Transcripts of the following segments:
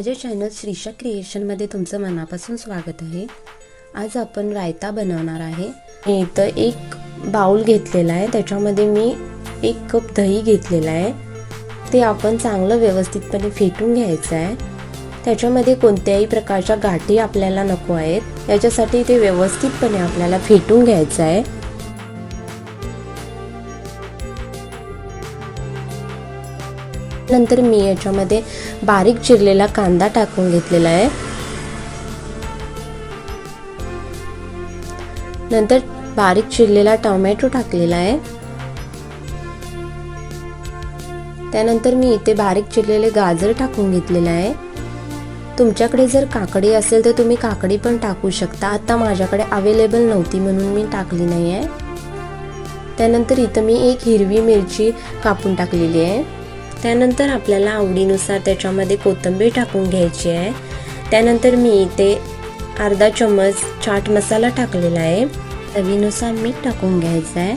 माझ्या चॅनल श्रीषा क्रिएशनमध्ये तुमचं मनापासून स्वागत आहे. आज आपण रायता बनवणार आहे. मी इथं एक बाऊल घेतलेला आहे. त्याच्यामध्ये मी एक कप दही घेतलेला आहे. ते आपण चांगलं व्यवस्थितपणे फेटून घ्यायचं आहे. त्याच्यामध्ये कोणत्याही प्रकारच्या गाठी आपल्याला नको आहेत. याच्यासाठी ते व्यवस्थितपणे आपल्याला फेटून घ्यायचं आहे. नंतर मी याच्यामध्ये बारीक चिरलेला कांदा टाकून घेतलेला आहे. नंतर बारीक चिरलेला टोमॅटो टाकलेला आहे. त्यानंतर मी इथे बारीक चिरलेले गाजर टाकून घेतलेलं आहे. तुमच्याकडे जर काकडी असेल तर तुम्ही काकडी पण टाकू शकता. आता माझ्याकडे अवेलेबल नव्हती म्हणून मी टाकली नाही आहे त्यानंतर इथं मी एक हिरवी मिरची कापून टाकलेली आहे. त्यानंतर आपल्याला आवडीनुसार त्याच्यामध्ये कोथिंबीर टाकून घ्यायची आहे. त्यानंतर मी इथे अर्धा चम्मच चाट मसाला टाकलेला आहे. चवीनुसार मीठ टाकून घ्यायचं आहे.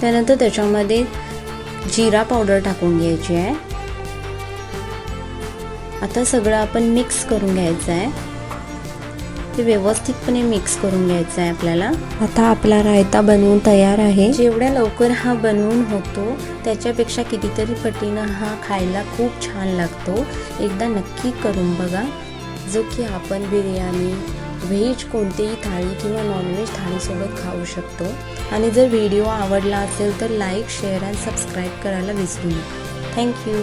त्यानंतर त्याच्यामध्ये जिरा पावडर टाकून घ्यायची आहे. आता सगळं आपण मिक्स करून घ्यायचं आहे. ते व्यवस्थितपणे मिक्स करून घ्यायचं आहे आपल्याला. आता आपला रायता बनवून तयार आहे. जेवढ्या लवकर हा बनवून होतो त्याच्यापेक्षा कितीतरी पटीनं हा खायला खूप छान लागतो. एकदा नक्की करून बघा. जो की आपण बिर्याणी व्हेज कोणतीही थाळी किंवा नॉनव्हेज थाळीसोबत खाऊ शकतो. आणि जर व्हिडिओ आवडला असेल तर लाईक शेअर आणि सबस्क्राईब करायला विसरू नका. थँक्यू